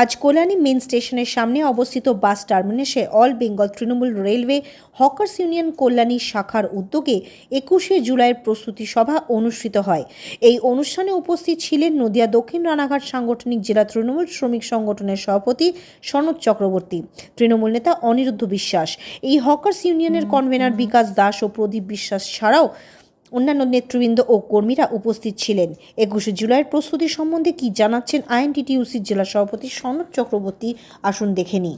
আজ কল্যাণী মেন স্টেশনের সামনে অবস্থিত bus টার্মিনাসে all Bengal Trinamool railway hawkers union Kalyani শাখার উদ্যোগে একুশে জুলাইয়ের প্রস্তুতি সভা অনুষ্ঠিত হয়। এই অনুষ্ঠানে উপস্থিত ছিলেন নদিয়া দক্ষিণ রানাঘাট সাংগঠনিক জেলা তৃণমূল শ্রমিক সংগঠনের সভাপতি সনদ চক্রবর্তী, তৃণমূল নেতা অনিরুদ্ধ বিশ্বাস। এই হকার্স ইউনিয়নের কনভেনার বিকাশ দাস ও প্রদীপ বিশ্বাস ছাড়াও অন্যান্য নেতৃবৃন্দ ও কর্মীরা উপস্থিত ছিলেন। একুশে জুলাইয়ের প্রস্তুতি সম্বন্ধে কি জানাচ্ছেন আইএনটিটিউসির জেলা সভাপতি সনদ চক্রবর্তী? আসুন দেখে নিই।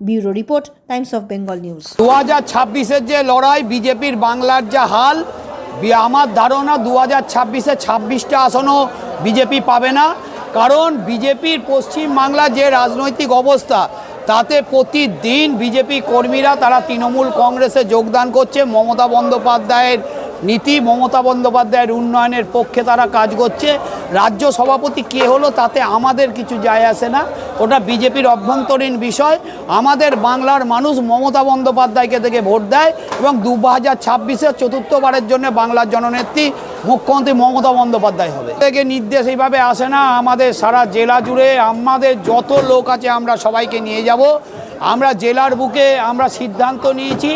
Bureau report, Times of Bengal news. দু হাজার ছাব্বিশের যে লড়াই, বিজেপির বাংলার যা হাল আমার ধারণা দু হাজার ছাব্বিশে ছাব্বিশটা আসনও বিজেপি পাবে না। কারণ বিজেপির পশ্চিম বাংলার যে রাজনৈতিক অবস্থা, তাতে প্রতিদিন বিজেপি কর্মীরা, তারা তৃণমূল কংগ্রেসে যোগদান করছে মমতা বন্দ্যোপাধ্যায়ের নীতি, মমতা বন্দ্যোপাধ্যায়ের উন্নয়নের পক্ষে তারা কাজ করছে। রাজ্য সভাপতি কে হলো তাতে আমাদের কিছু যায় আসে না। ওটা বিজেপির অভ্যন্তরীণ বিষয়। আমাদের বাংলার মানুষ মমতা বন্দ্যোপাধ্যায়কে থেকে ভোট দেয় এবং দু হাজার ছাব্বিশে চতুর্থবারের জন্য বাংলার জননেত্রী মুখ্যমন্ত্রী মমতা বন্দ্যোপাধ্যায় হবে। থেকে নির্দেশ এইভাবে আসে না, আমাদের সারা জেলা জুড়ে আমাদের যত লোক আছে আমরা সবাইকে নিয়ে যাব। আমরা জেলার বুকে আমরা সিদ্ধান্ত নিয়েছি,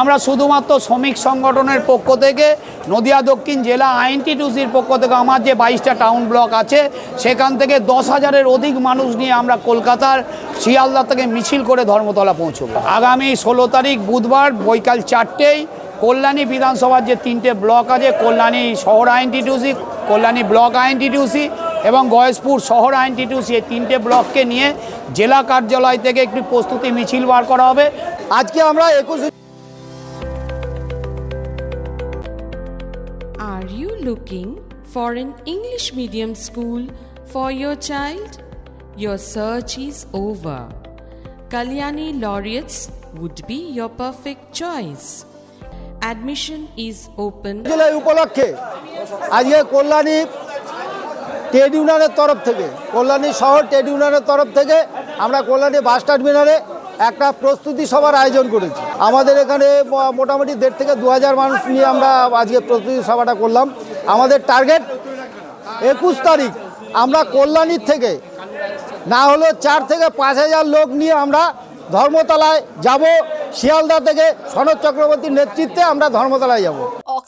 আমরা শুধুমাত্র শ্রমিক সংগঠনের পক্ষ থেকে, নদিয়া দক্ষিণ জেলা আইনটিটিউসির পক্ষ থেকে আমার যে বাইশটা টাউন ব্লক আছে, সেখান থেকে দশ হাজারের অধিক মানুষ নিয়ে আমরা কলকাতার শিয়ালদা থেকে মিছিল করে ধর্মতলা পৌঁছব। আগামী ষোলো তারিখ বুধবার, বৈকাল চারটেই কল্যাণী বিধানসভার যে তিনটে ব্লক আছে, কল্যাণী শহর আইনটিটিউসি কল্যাণী ব্লক আইনটিটিউসি এবং গয়েশপুর শহর আইনটি টু সে তিনটে ব্লককে নিয়ে জেলা কার্যালয় থেকে একটি প্রস্তুতি মিছিল বার করা হবে। আজকে আমরা একুশ are you looking for an English medium school for your child your search is over Kalyani Laureates would be your perfect choice admission is open উপলক্ষে আজকে কল্যাণী ট্রেড ইউনিয়নের তরফ থেকে, কল্যাণী শহর ট্রেড ইউনিয়নের তরফ থেকে আমরা কল্যাণী বাস টার্মিনালে একটা প্রস্তুতি সভার আয়োজন করেছি। আমাদের এখানে মোটামুটি দেড় থেকে দু হাজার মানুষ নিয়ে আমরা আজকে প্রস্তুতি সভাটা করলাম। আমাদের টার্গেট একুশ তারিখ আমরা কল্যাণীর থেকে, না হলেও চার থেকে পাঁচ হাজার লোক নিয়ে আমরা ধর্মতলায় যাব। শিয়ালদা থেকে সনদ চক্রবর্তীর নেতৃত্বে আমরা ধর্মতলায় যাব।